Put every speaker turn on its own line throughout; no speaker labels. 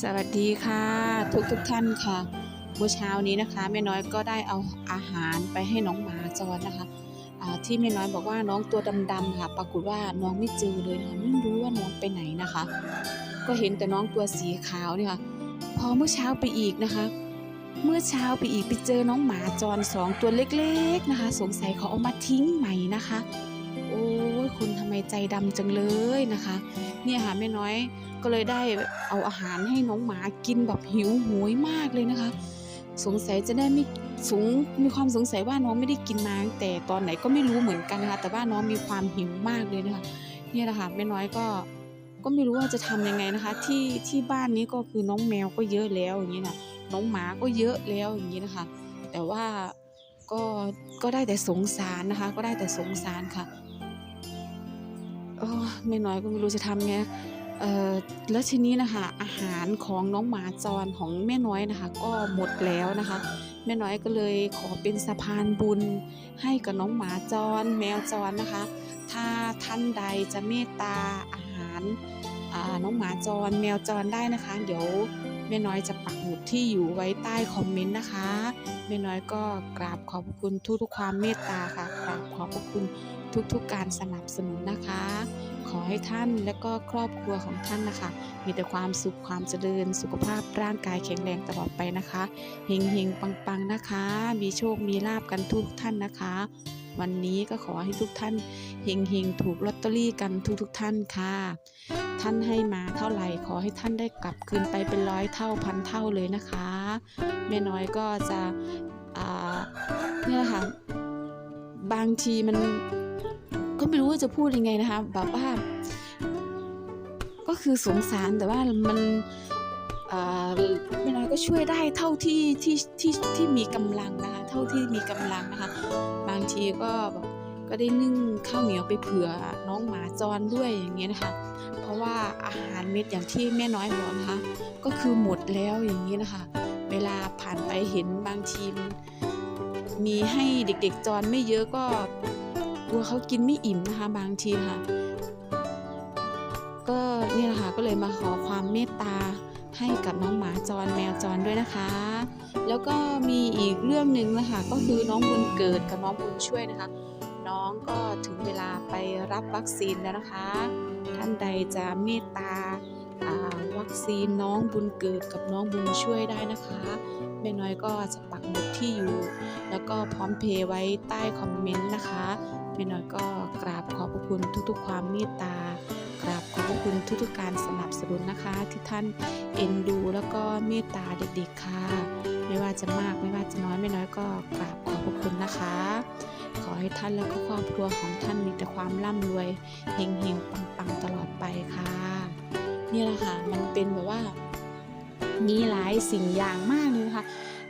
สวัสดีค่ะ ทุกทุกท่านค่ะเมื่อเช้านี้นะคะแม่น้อยก็ได้เอาอาหารไปให้น้องหมาจรนะคะที่แม่น้อยบอกว่าน้องตัวดำๆค่ะ ปรากฏว่าน้องไม่เจอเลยนะคะไม่รู้ว่าน้องไปไหนนะคะ ก็เห็นแต่น้องตัวสีขาวเนี่ยค่ะพอเมื่อเช้าไปอีกนะคะ เมื่อเช้าไปอีกไปเจอน้องหมาจรสองตัวเล็กๆนะคะ สงสัยเขาเอามาทิ้งใหม่นะคะ โอ้ยคุณทำไมใจดำจังเลยนะคะ เนี่ยค่ะแม่น้อยก็เลยได้เอาอาหารให้น้องหมากินแบบหิวโหยมากเลยนะคะ สงสัยจะได้ไม่สงมีความสงสัยว่าน้องไม่ได้กินมาแต่ตอนไหนก็ไม่รู้เหมือนกันนะคะแต่ว่าน้องมีความหิวมากเลยนะคะ เนี่ยแหละค่ะแม่น้อยก็ก็ไม่รู้ว่าจะทำยังไงนะคะ ที่ที่บ้านนี้ก็คือน้องแมวก็เยอะแล้วอย่างนี้นะน้องหมาก็เยอะแล้วอย่างนี้นะคะ แต่ว่าก็ก็ได้แต่สงสารนะคะ ก็ได้แต่สงสารค่ะ โอ้แม่น้อยก็ไม่รู้จะทำไงเออแล้วทีนี้นะคะ อาหารของน้องหมาจรของแม่น้อยนะคะ ก็หมดแล้วนะคะ แม่น้อยก็เลยขอเป็นสะพานบุญ ให้กับน้องหมาจร แมวจรนะคะ ถ้าท่านใดจะเมตตาอาหารน้องหมาจร แมวจรได้นะคะ เดี๋ยว แม่น้อยจะปักหมุดที่อยู่ไว้ใต้คอมเมนต์นะคะแม่น้อยก็กราบขอบพระคุณทุกๆความเมตตาค่ะกราบขอบคุณทุกๆการสนับสนุนนะคะ ขอให้ท่านและก็ครอบครัวของท่านนะคะ มีแต่ความสุขความเจริญสุขภาพร่างกายแข็งแรงตลอดไปนะคะเฮงเฮงปังปังๆนะคะ มีโชคมีลาบกันทุกท่านนะคะ วันนี้ก็ขอให้ทุกท่านเฮงเฮงถูกลอตเตอรี่กันทุกทุกๆท่านค่ะ ท่านให้มาเท่าไหร่ขอให้ท่านได้กลับคืนไปเป็นร้อยเท่าพันเท่าเลยนะคะแม่น้อยก็จะเนี่ยค่ะบางทีมันก็ไม่รู้ว่าจะพูดยังไงนะคะแบบว่า ก็คือสงสารแต่ว่ามัน แม่น้อยก็ช่วยได้เท่าที่ที่ที่ที่มีกำลังนะคะเท่าที่มีกำลังนะคะบางทีก็แบบก็ได้นึ่งข้าวเหนียวไปเผื่อน้องหมาจรด้วยอย่างเงี้ยนะคะเพราะว่าอาหารเม็ดอย่างที่แม่น้อยบอกนะคะก็คือหมดแล้วอย่างนี้นะคะ เวลาผ่านไปเห็นบางทีมมีให้เด็กๆจรไม่เยอะก็กลัวเขากินไม่อิ่มนะคะบางทีค่ะ ก็เนี่ยแหละคะก็เลยมาขอความเมตตา ให้กับน้องหมาจรแมวจรด้วยนะคะ แล้วก็มีอีกเรื่องหนึ่งนะคะก็คือน้องบุญเกิดกับน้องบุญช่วยนะคะ น้องก็ถึงเวลาไปรับวัคซีนแล้วนะคะ ท่านใดจะเมตตาวัคซีนน้องบุญเกิดกับน้องบุญช่วยได้นะคะแม่น้อยก็จะปักหมุดที่อยู่ แล้วก็พร้อมเพย์ไว้ใต้คอมเมนต์นะคะแม่น้อยก็กราบขอบพระคุณทุกๆ ความเมตตา พระคุณทุกๆการสนับสนุนนะคะ ที่ท่านเอ็นดูแล้วก็เมตตาเด็กๆค่ะ ไม่ว่าจะมากไม่ว่าจะน้อยไม่น้อยก็กราบขอบพระคุณนะคะ ขอให้ท่านและก็ครอบครัวของท่านมีแต่ความร่ำรวยเฮงเฮงปังปังๆตลอดไปค่ะ นี่แหละค่ะมันเป็นแบบว่ามีหลายสิ่งอย่างมากเลยนะคะ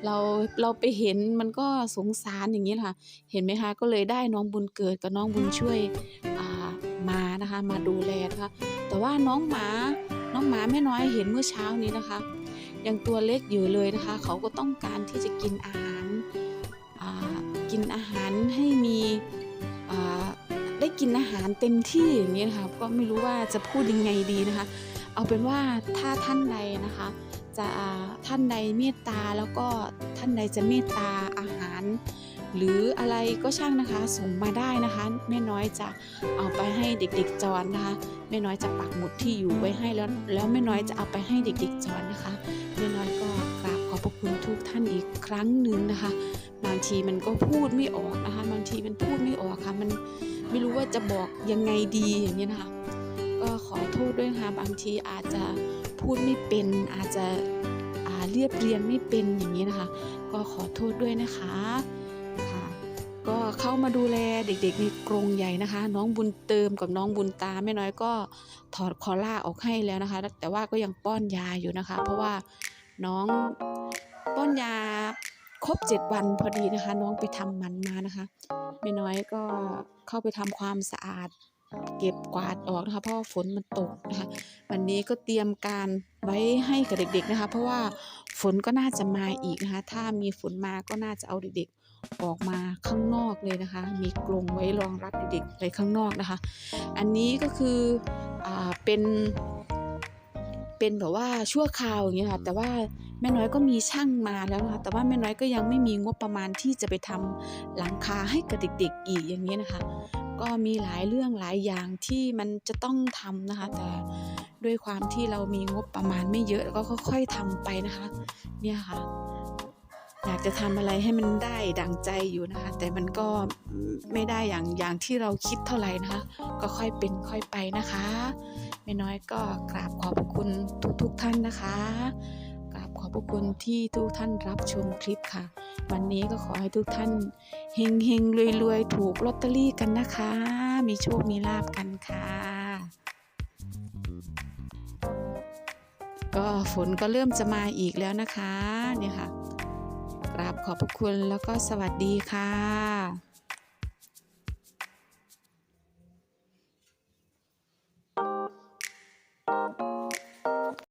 เราเราไปเห็นมันก็สงสารอย่างนี้ค่ะ เห็นไหมคะ ก็เลยได้น้องบุญเกิดกับน้องบุญช่วย มานะคะ มาดูแลนะคะ แต่ว่าน้องหมา น้องหมาแม่น้อยเห็นเมื่อเช้านี้นะคะ ยังตัวเล็กอยู่เลยนะคะ เขาก็ต้องการที่จะกินอาหารกินอาหารให้มีได้กินอาหารเต็มที่อย่างนี้นะคะก็ไม่รู้ว่าจะพูดยังไงดีนะคะ เอาเป็นว่าถ้าท่านใดนะคะ จะท่านใดเมตตาแล้วก็ท่านใดจะเมตตาอาหาร หรืออะไรก็ช่างนะคะส่งมาได้นะคะแม่น้อยจะเอาไปให้เด็กๆจรนนะคะแม่น้อยจะปักหมุดที่อยู่ไว้ให้แล้วแล้วแม่น้อยจะเอาไปให้เด็กๆจรนนะคะแม่น้อยก็กราบขอบพระคุณทุกท่านอีกครั้งหนึ่งนะคะ บางทีมันก็พูดไม่ออกนะคะ บางทีมันพูดไม่ออกค่ะ มันไม่รู้ว่าจะบอกยังไงดีอย่างเงี้นะคะก็ขอโทษด้วยนะคะบางทีอาจจะพูดไม่เป็นอาจจะเรียบเรียงไม่เป็นอย่างนี้นะคะ ก็ขอโทษด้วยนะคะ ค่ะ ก็เข้ามาดูแลเด็กๆในกรงใหญ่นะคะ น้องบุญเติมกับน้องบุญตาแม่น้อยก็ถอดคอล่าออกให้แล้วนะคะ แต่ว่าก็ยังป้อนยาอยู่นะคะ เพราะว่าน้องป้อนยาครบเจ็ดวันพอดีนะคะ น้องไปทำมันมานะคะแม่น้อยก็เข้าไปทำความสะอาด เก็บกวาดออกนะคะ เพราะาฝนมันตกนะคะ วันนี้ก็เตรียมการไว้ให้กับเด็กๆนะคะ เพราะว่าฝนก็น่าจะมาอีกนะคะ ถ้ามีฝนมาก็น่าจะเอาเด็กๆ ออกมาข้างนอกเลยนะคะ มีกรงไว้รองรับเด็กๆไว้ข้างนอกนะคะ อันนี้ก็คืออเป็นเป็นแบบว่าชั่วคราวอย่างเงี้ยค่ะแต่ว่าแม่น้อยก็มีช่างมาแล้วนะคะแต่ว่าแม่น้อยก็ยังไม่มีงบประมาณที่จะไปทำหลังคาให้กับเด็กๆอีกอย่างเงี้ยนะคะ ก็มีหลายเรื่องหลายอย่างที่มันจะต้องทำนะคะ แต่ด้วยความที่เรามีงบประมาณไม่เยอะก็ค่อย ๆทำไปนะคะ เนี่ยค่ะ อยากจะทำอะไรให้มันได้ดังใจอยู่นะคะแต่มันก็ไม่ได้อย่างอย่างที่เราคิดเท่าไหร่นะคะ ก็ค่อยเป็นค่อยไปนะคะแม่น้อยก็กราบขอบคุณทุกๆทท่านนะคะกราบขอบพระคุณที่ทุกท่านรับชมคลิปค่ะ วันนี้ก็ขอให้ทุกท่านเฮงเฮงรวยรวยๆถูกลอตเตอรี่กันนะคะ มีโชคมีลาบกันค่ะก็ฝนก็เริ่มจะมาอีกแล้วนะคะเนี่ยค่ะ ราบขอบพระคุณแล้วก็สวัสดีค่ะ